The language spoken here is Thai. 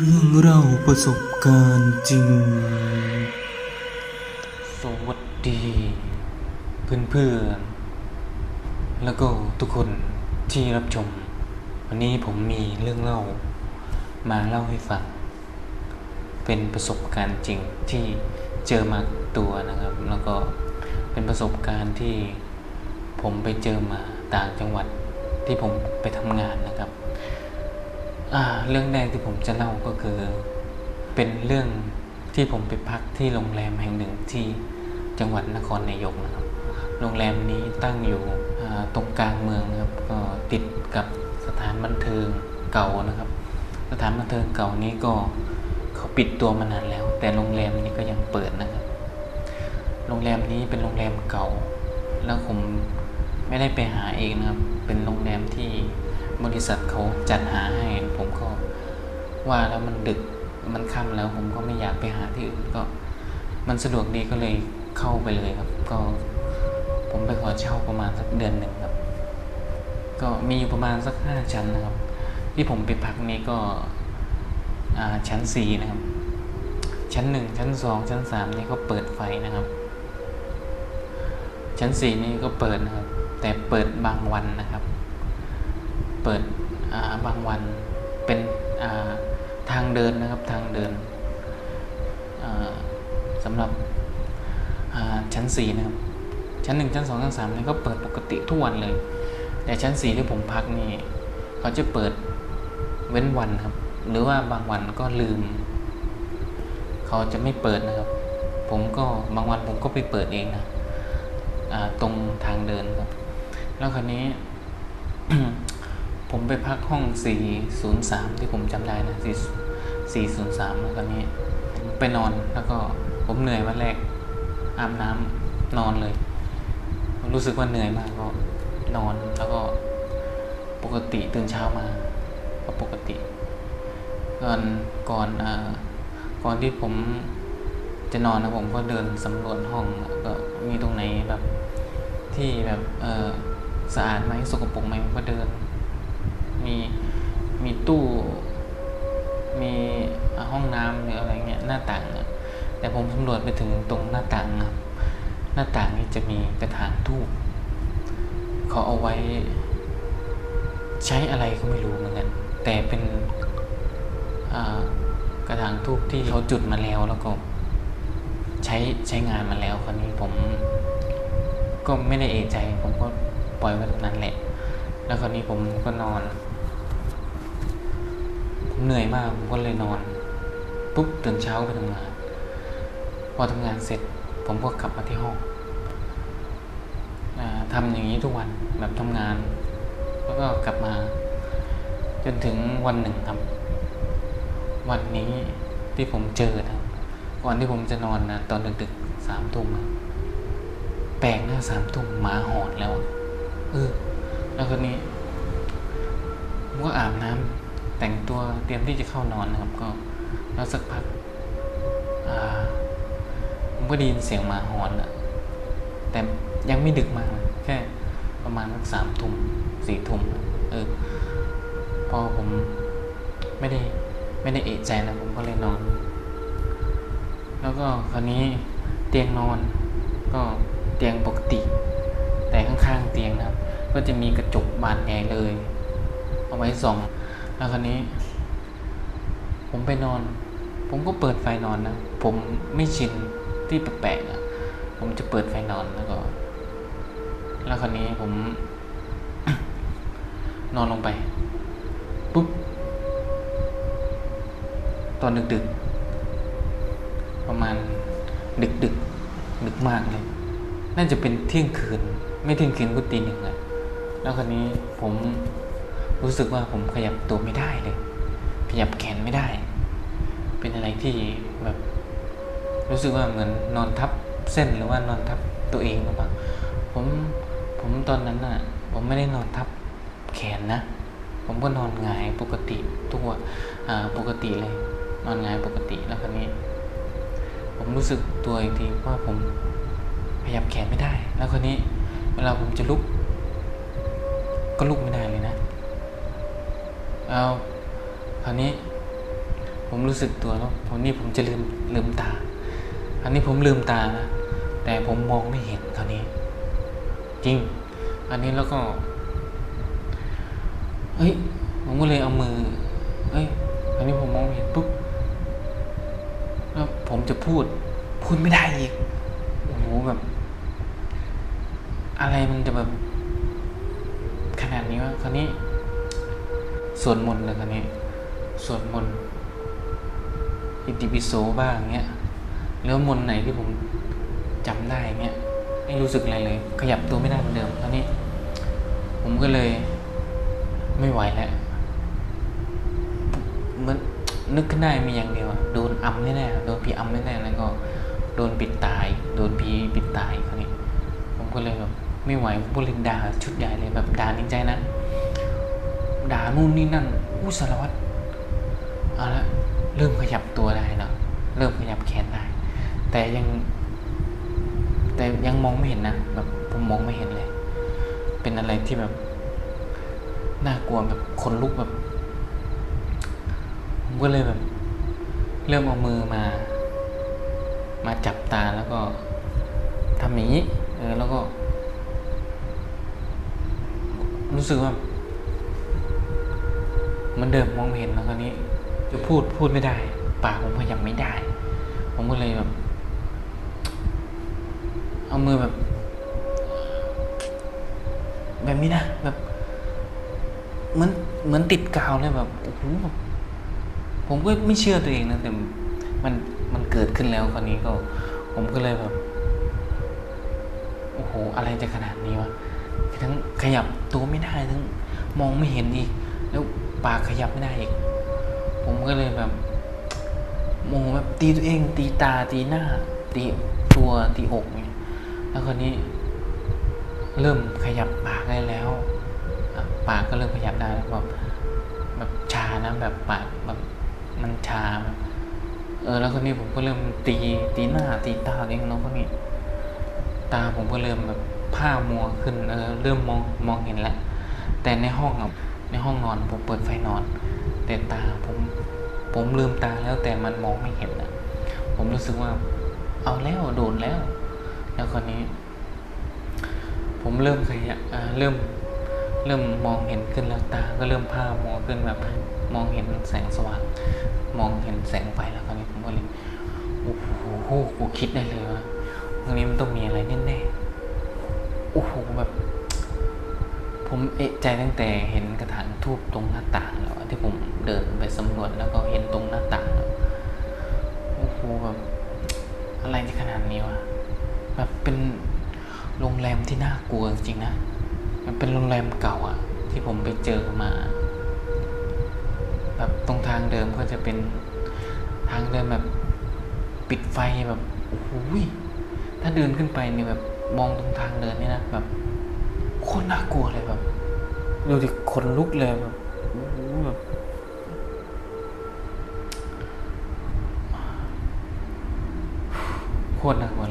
เรื่องเล่าประสบการณ์จริง สวัสดีเพื่อนๆแล้วก็ทุกคนที่รับชม วันนี้ผมมีเรื่องเล่า มาเล่าให้ฟัง เป็นประสบการณ์จริงที่เจอมาตัวนะครับ แล้วก็เป็นประสบการณ์ที่ผมไปเจอมาต่างจังหวัดที่ผมไปทำงานนะครับ อ่า เรื่องแรกที่ผมจะเล่าก็คือ เป็นเรื่องที่ผมไปพักที่โรงแรมแห่งหนึ่งที่จังหวัดนครนายกนะครับ โรงแรมนี้ตั้งอยู่ตรงกลางเมืองนะครับ ก็ติดกับสถานบันเทิงเก่านะครับ สถานบันเทิงเก่านี้ก็เขาปิดตัวมานานแล้ว แต่โรงแรมนี้ก็ยังเปิดนะครับ โรงแรมนี้เป็นโรงแรมเก่า แล้วผมไม่ได้ไปหาเองนะครับ เป็นโรงแรมที่ บริษัทเขาจัดหาให้ผมก็ว่าแล้วมันดึกมันค่ำแล้วผมก็ไม่อยากไปหาที่อื่นก็ มันสะดวกดีก็เลยเข้าไปเลยครับ ก็ผมไปขอเช่าประมาณสักเดือนหนึ่งครับ ก็มีอยู่ประมาณสักห้าชั้นนะครับ ที่ผมไปพักนี้ก็ชั้นสี่นะครับ ชั้นหนึ่งชั้นสองชั้นสามนี่ก็เปิดไฟนะครับ ชั้นสี่นี่ก็เปิดนะครับ แต่เปิดบางวันนะครับ เปิดาบางวันเป็นาทางเดินนะครับทางเดินสำหรับชั้นสี่นะครับชั้นหนึ่งชั้นสองชั้นสามนี่ก็เปิดปกติทุกวันเลย แต่ชั้นสี่ที่ผมพักนี่เขาจะเปิดเว้นวันครับ หรือว่าบางวันก็ลืม เขาจะไม่เปิดนะครับ ผมก็บางวันผมก็ไปเปิดเองนะตรงทางเดินครับ แล้วคราวนี้ ผมไปพักห้อง 403 ที่ผมจำได้นะ 403 แล้วคราวนี้ ไปนอนแล้วก็ผมเหนื่อยวันแรกอาบน้ำนอนเลย รู้สึกว่าเหนื่อยมากก็นอนแล้วก็ปกติตื่นเช้ามาก็ปกติ ก่อนก่อนอ่าก่อนที่ผมจะนอนนะผมก็เดินสำรวจห้องก็มีตรงไหนแบบที่แบบเออสะอาดไหมสกปรกไหมผมก็เดิน มีมีตู้ มีห้องน้ำหรืออะไรเงี้ยหน้าต่างอะแต่ผมสำรวจไปถึงตรงหน้าต่างครับ หน้าต่างนี่จะมีกระถางทูบเขาเอาไว้ ใช้อะไรก็ไม่รู้เหมือนกันแต่เป็นกระถางทูบที่เขาจุดมาแล้วแล้วก็ใช้ใช้งานมาแล้วคราวนี้ผม ก็ไม่ได้เอะใจ ผมก็ปล่อยไว้ตรงนั้นแหละ แล้วคราวนี้ผมก็นอน เหนื่อยมากผมก็เลยนอนปุ๊บตื่นเช้าไปทำงาน พอทำงานเสร็จ ผมก็กลับมาที่ห้องอทำอย่างนี้ทุกวันแบบทำงาน แล้วก็กลับมา จนถึงวันหนึ่งครับ วันนี้ที่ผมเจอนะก่อนที่ผมจะนอนนะตอนดึกๆสามทุ่มแปลกนะสามทุ่มหมาหอนแล้วเออแล้วคนนี้ผมก็อาบน้ำ แต่งตัวเตรียมที่จะเข้านอนนะครับ ก็แล้วสักพักผมก็ได้ยินเสียงหมาหอนอะแต่ยังไม่ดึกมากนะแค่ประมาณสักสามทุ่มสี่ทุ่มเออพอผมไม่ได้ไม่ได้เอะใจนะผมก็เลยนอน แล้วก็คราวนี้เตียงนอน ก็เตียงปกติ แต่ข้างๆเตียงนะครับ ก็จะมีกระจกบานใหญ่เลย เอาไว้ส่อง แล้วคราวนี้ ผมไปนอน ผมก็เปิดไฟนอนนะ ผมไม่ชินที่แปลกๆนะผมจะเปิดไฟนอนแล้วก็ แล้วคราวนี้ผม นอนลงไป ปุ๊บ ตอนดึกๆ ประมาณดึกดึกๆดึกมากเลย น่าจะเป็นเที่ยงคืน ไม่เที่ยงคืนก็ตีหนึ่งเลยแล้วคราวนี้ผม รู้สึกว่าผมขยับตัวไม่ได้เลย ขยับแขนไม่ได้ เป็นอะไรที่แบบ รู้สึกว่าเหมือนนอนทับเส้นหรือว่านอนทับตัวเองหรือเปล่าผมผมตอนนั้นน่ะ ผมไม่ได้นอนทับแขนนะ ผมก็นอนหงายปกติทุกวันอ่าปกติเลย นอนหงายปกติแล้วคราวนี้ ผมรู้สึกตัวอีกทีว่าผมขยับแขนไม่ได้ แล้วคราวนี้ เวลาผมจะลุก ก็ลุกไม่ได้เลยนะ เอาคราวนี้ ผมรู้สึกตัวแล้วผมนี่ผมจะลืมลืมตา อันนี้ผมลืมตานะแต่ผมมองไม่เห็นคราวนี้ จริง อันนี้แล้วก็เฮ้ยผมก็เลยเอามือเฮ้ยอันนี้ผมมองไม่เห็นปุ๊บแล้วผมจะพูด พูดไม่ได้อีกโอ้โหแบบ อะไรมันจะแบบขนาดนี้วะคราวนี้ สวดมนต์เลยครานี้สวดมนต์อิติปิโสบ้างเงี้ยแล้วมนต์ไหนที่ผมจำได้เงี้ยไม่รู้สึกอะไรเลย ขยับตัวไม่ได้เหมือนเดิมครานี้ ผมก็เลยไม่ไหวแล้วเหมือนนึกขึ้นได้มีอย่างเดียวโดนอัมแน่ๆโดนผีอัมแน่ๆแล้วก็โดนปิดตาย โดนผีปิดตายคราวนี้ ผมก็เลยแบบไม่ไหวผมก็เลยด่าชุดใหญ่เลยแบบด่าในใจนะด่า นู่นนี่นั่นอู้สารวัตรเอาละเริ่มขยับตัวได้แล้วเริ่มขยับแขนได้ แต่ยัง แต่ยังมองไม่เห็นนะแบบผมมองไม่เห็นเลย เป็นอะไรที่แบบน่ากลัวแบบขนลุกแบบผมก็เลยแบบ เริ่มเอามือมา มาจับตาแล้วก็ทำอย่างนี้เออแล้วก็ รู้สึกว่า มันเดิมมองเห็นแล้วคราวนี้ จะพูดพูดไม่ได้ ปากผมขยับไม่ได้ ผมก็เลยแบบ เอามือแบบ แบบนี้นะแบบเหมือนเหมือนติดกาวเลยแบบโอ้โหผมก็ไม่เชื่อตัวเองนะแต่มันมันเกิดขึ้นแล้วคราวนี้ก็ ผมก็เลยแบบโอ้โหอะไรจะขนาดนี้วะทั้งขยับตัวไม่ได้ทั้งมองไม่เห็นอีกแล้ว ปากขยับไม่ได้อีก ผมก็เลยแบบโมโหแบบตีตัวเองตีตาตีหน้า ตีตัวตีอกเนี่ยแล้วคราวนี้ เริ่มขยับปากได้แล้ว ปากก็เริ่มขยับได้แล้วแบบแบบชานะแบบปากแบบมันชา เออแล้วคนนี้ผมก็เริ่มตีตีหน้าตีตาตัวเองแล้วคนนี้ตาผมก็เริ่มแบบผ้ามัวขึ้นเออเริ่มมองมองเห็นแล้วแต่ในห้องอะ ในห้องนอนผมเปิดไฟนอน แต่ตาผมผมลืมตาแล้วแต่มันมองไม่เห็นอะผมรู้สึกว่า เอาแล้วโดนแล้ว แล้วคนนี้ ผมเริ่มขยับอ่าเริ่มเริ่มมองเห็นขึ้นแล้วตา ก็เริ่มผ้ามัวขึ้นแบบมองเห็นแสงสว่าง มองเห็นแสงไฟแล้วคราวนี้ผมก็เลยโอ้โหกูคิดได้เลยว่าตรงนี้มันต้องมีอะไรแน่ๆ ผมเอะใจตั้งแต่เห็นกระถางทูบตรงหน้าต่างแล้วที่ผมเดินไปสำรวจแล้วก็เห็นตรงหน้าต่างแล้วโอ้โหแบบอะไรจะขนาดนี้วะแบบเป็นโรงแรมที่น่ากลัวจริงๆนะ มันเป็นโรงแรมเก่าอะที่ผมไปเจอมา แบบตรงทางเดิมก็จะเป็นทางเดินแบบปิดไฟแบบโอ้โหยถ้าเดินขึ้นไปเนี่ยแบบมองตรงทางเดินนี่นะแบบโคตรน่ากลัวเลย ดูดิขนลุกเลยแบบโอ้โหแบบโคตรน่ากลัว